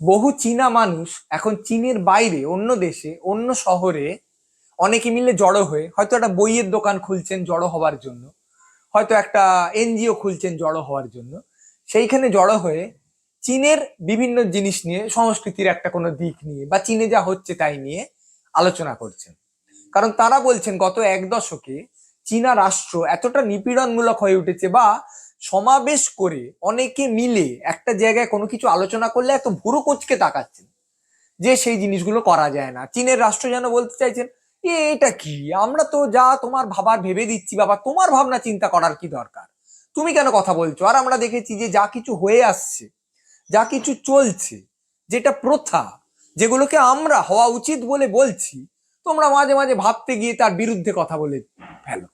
বহু চীনা মানুষ এখন চীনের বাইরে অন্য দেশে, অন্য শহরে অনেকে মিলে জড়ো হয়ে হয়তো একটা বইয়ের দোকান খুলছেন জড়ো হওয়ার জন্য, হয়তো একটা এনজিও খুলছেন জড়ো হওয়ার জন্য। সেইখানে জড়ো হয়ে চীনের বিভিন্ন জিনিস নিয়ে, সংস্কৃতির একটা কোনো দিক নিয়ে বা চীনে যা হচ্ছে তাই নিয়ে আলোচনা করছেন। কারণ তারা বলছেন গত এক দশকে চীনা রাষ্ট্র এতটা নিপীড়নমূলক হয়ে উঠেছে বা সমাবেশ করে অনেকে মিলে একটা জায়গায় কোনো কিছু আলোচনা করলে এত ভুরু কোচকে তাকাচ্ছেন যে সেই জিনিসগুলো করা যায় না। চীনের রাষ্ট্র যেন বলতে চাইছেন "এ, এটা কি? আমরা তো যা তোমার ভাবার ভেবে দিচ্ছি বাবা তোমার ভাবনা চিন্তা করার কি দরকার? তুমি কেন কথা বলছো? আর আমরা দেখেছি যে যা কিছু হয়ে আসছে যা কিছু চলছে যেটা প্রথা যেগুলোকে আমরা হওয়া উচিত বলে বলছি তোমরা মাঝে মাঝে ভাবতে গিয়ে তার বিরুদ্ধে কথা বলে ফেলো।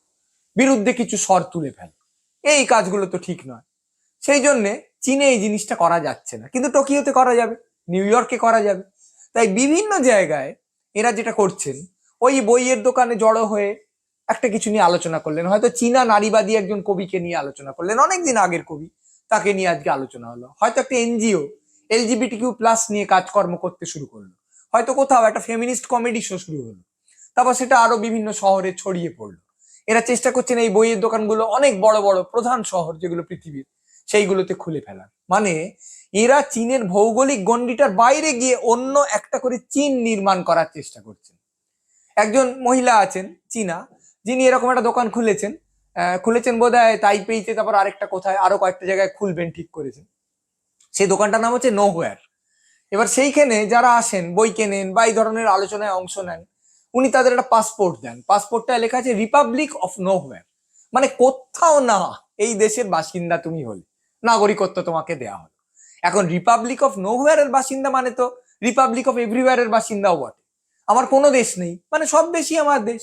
বিরুদ্ধে কিছু স্বর তুলে ফেলো। এই কাজগুলো তো ঠিক নয়। সেই জন্যে চীনে এই জিনিসটা করা যাচ্ছে না। কিন্তু টোকিওতে করা যাবে, নিউ ইয়র্কে করা যাবে। তাই বিভিন্ন জায়গায় এরা যেটা করছেন, ওই বইয়ের দোকানে জড়ো হয়ে একটা কিছু নিয়ে আলোচনা করলেন। হয়তো চীনা নারীবাদী একজন কবিকে নিয়ে আলোচনা করলেন, অনেকদিন আগের কবি, তাকে নিয়ে আজকে আলোচনা হলো। হয়তো একটা এনজিও এলজিবিটি কিউ প্লাস নিয়ে কাজকর্ম করতে শুরু করল। হয়তো কোথাও একটা ফেমিনিস্ট কমেডি শো শুরু হলো। তারপর সেটা আরও বিভিন্ন শহরে ছড়িয়ে পড়ল। এরা চেষ্টা করছেন এই বইয়ের দোকানগুলো অনেক বড় বড় প্রধান শহর যেগুলো পৃথিবীর, সেইগুলোতে খুলে ফেলার। মানে এরা চীনের ভৌগোলিক গণ্ডিটার বাইরে গিয়ে অন্য একটা করে চীন নির্মাণ করার চেষ্টা করছেন। একজন মহিলা আছেন, চীনা, যিনি এরকম একটা দোকান খুলেছেন। খুলেছেন বোধ হয় তাইপেইতে, তারপর আরেকটা কোথায়, আরও কয়েকটা জায়গায় খুলবেন ঠিক করেছেন। সেই দোকানটার নাম হচ্ছে নোহোয়ার এবার সেইখানে যারা আসেন, বই কেনেন বা এই ধরনের আলোচনায় অংশ নেন উনি তাদের একটা পাসপোর্ট দেন। পাসপোর্টটা লেখা আছে রিপাবলিক অফ নোহোয়ার মানে কোথাও না, এই দেশের বাসিন্দা তুমি হলে। নাগরিকত্ব তোমাকে দেয়া হলো। এখন রিপাবলিক অফ নোহোয়ারের বাসিন্দা মানে তো রিপাবলিক অফ এভরিওয়ারের বাসিন্দাও বটে। আমার কোনো দেশ নেই মানে সব দেশই আমার দেশ।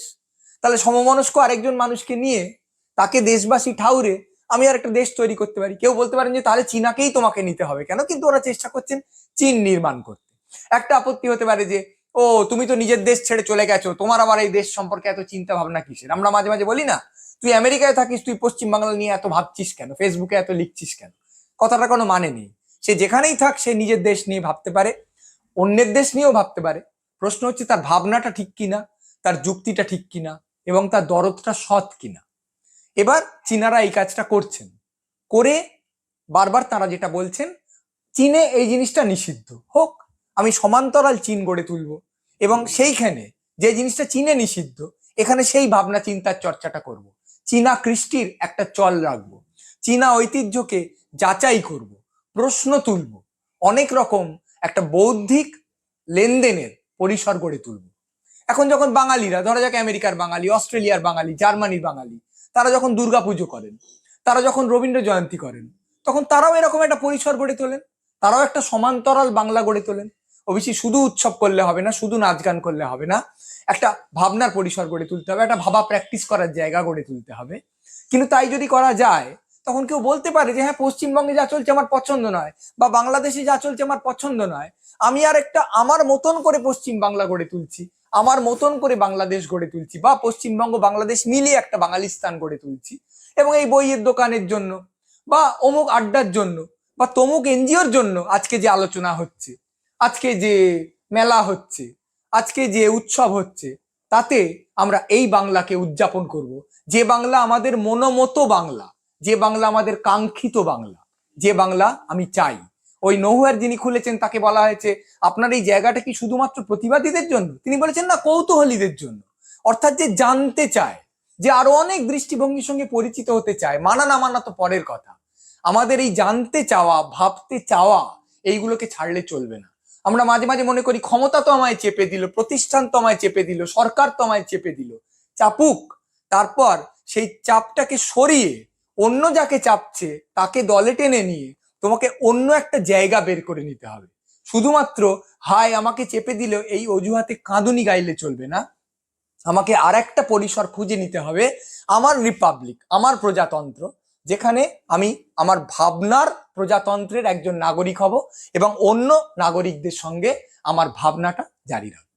তাহলে সমমনস্ক আরেকজন মানুষকে নিয়ে, তাকে দেশবাসী ঠাউরে, আমি আর একটা দেশ তৈরি করতে পারি। কেউ বলতে পারেন যে, তাহলে চীনাকেই তোমাকে নিতে হবে কেন? কিন্তু ওরা চেষ্টা করছেন চীন নির্মাণ করতে। একটা আপত্তি হতে পারে যে ও, তুমি তো নিজের দেশ ছেড়ে চলে গেছো। তোমার আবার এই দেশ সম্পর্কে এত চিন্তা ভাবনা কিসের? আমরা মাঝে মাঝে বলি না, তুই আমেরিকায় থাকিস, তুই পশ্চিমবাংলা নিয়ে এত ভাবছিস কেন? ফেসবুকে এত লিখছিস কেন? কথাটা কোনো মানে নেই। সে যেখানেই থাক, সে নিজের দেশ নিয়ে ভাবতে পারে, অন্যের দেশ নিয়েও ভাবতে পারে। প্রশ্ন হচ্ছে, তার ভাবনাটা ঠিক কিনা? তার যুক্তিটা ঠিক কিনা? এবং তার দরদটা সৎ কিনা? এবার চীনারা এই কাজটা করছেন। করে বারবার তারা যেটা বলছেন, চীনে এই জিনিসটা নিষিদ্ধ। হোক আমি সমান্তরাল চীন গড়ে তুলব। এবং সেইখানে যে জিনিসটা চীনে নিষিদ্ধ, এখানে সেই ভাবনা চিন্তার চর্চাটা করব। চীনা কৃষ্টির একটা চল রাখব। চীনা ঐতিহ্যকে যাচাই করব, প্রশ্ন তুলব, অনেক রকম একটা বৌদ্ধিক লেনদেনের পরিসর গড়ে তুলব। এখন যখন বাঙালিরা, ধরা যাক আমেরিকার বাঙালি, অস্ট্রেলিয়ার বাঙালি, জার্মানির বাঙালি, তারা যখন দুর্গাপুজো করেন, তারা যখন রবীন্দ্র জয়ন্তী করেন, তখন তারাও এরকম একটা পরিসর গড়ে তোলেন, তারাও একটা সমান্তরাল বাংলা গড়ে তোলেন। অবশ্যই শুধু উৎসব করলে হবে না, শুধু নাচ গান করলে হবে না, একটা ভাবনার পরিসর গড়ে তুলতে হবে, একটা ভাবা প্র্যাকটিস করার জায়গা গড়ে তুলতে হবে। কিন্তু তাই যদি করা যায়, তখন কেউ বলতে পারে যে হ্যাঁ পশ্চিমবঙ্গে যা চলছে আমার পছন্দ নয় বা বাংলাদেশে যা চলছে আমার পছন্দ নয়। আমি আর একটা আমার মতন করে পশ্চিম বাংলা গড়ে তুলছি, আমার মতন করে বাংলাদেশ গড়ে তুলছি বা পশ্চিমবঙ্গ, বাংলাদেশ মিলিয়ে একটা বাঙালিস্তান গড়ে তুলছি এবং এই বইয়ের দোকানের জন্য বা অমুক আড্ডার জন্য বা তমুক এনজিওর জন্য আজকে যে আলোচনা হচ্ছে আজকে যে মেলা হচ্ছে, আজকে যে উৎসব হচ্ছে, তাতে আমরা এই বাংলাকে উদযাপন করব। যে বাংলা আমাদের মনোমতো বাংলা, যে বাংলা আমাদের কাঙ্ক্ষিত বাংলা, যে বাংলা আমি চাই। ওই নহুয়ার যিনি খুলেছেন, তাকে বলা হয়েছে, আপনার এই জায়গাটা কি শুধুমাত্র প্রতিবাদীদের জন্য? তিনি বলেছেন, না, কৌতূহলীদের জন্য। অর্থাৎ যে জানতে চায়, যে আরও অনেক দৃষ্টিভঙ্গির সঙ্গে পরিচিত হতে চায়, মানা না মানা তো পরের কথা। আমাদের এই জানতে চাওয়া, ভাবতে চাওয়া, এইগুলোকে ছাড়লে চলবে না। আমরা মাঝে মাঝে মনে করি, ক্ষমতা তো আমায় চেপে দিল, প্রতিষ্ঠান তো আমায় চেপে দিল, সরকার তো আমায় চেপে দিল। চাপুক, তারপর সেই চাপটাকে সরিয়ে অন্য যাকে চাপছে, তাকে দলে টেনে নিয়ে তোমাকে অন্য একটা জায়গা বের করে নিতে হবে। শুধুমাত্র, হায়, আমাকে চেপে দিল, এই অজুহাতে কাঁদুনি গাইলে চলবে না। আমাকে আর একটা পরিসর খুঁজে নিতে হবে, আমার রিপাবলিক, আমার প্রজাতন্ত্র। যেখানে আমি আমার ভাবনার প্রজাতন্ত্রের একজন নাগরিক হব এবং অন্য নাগরিকদের সঙ্গে আমার ভাবনাটা জারি রাখব।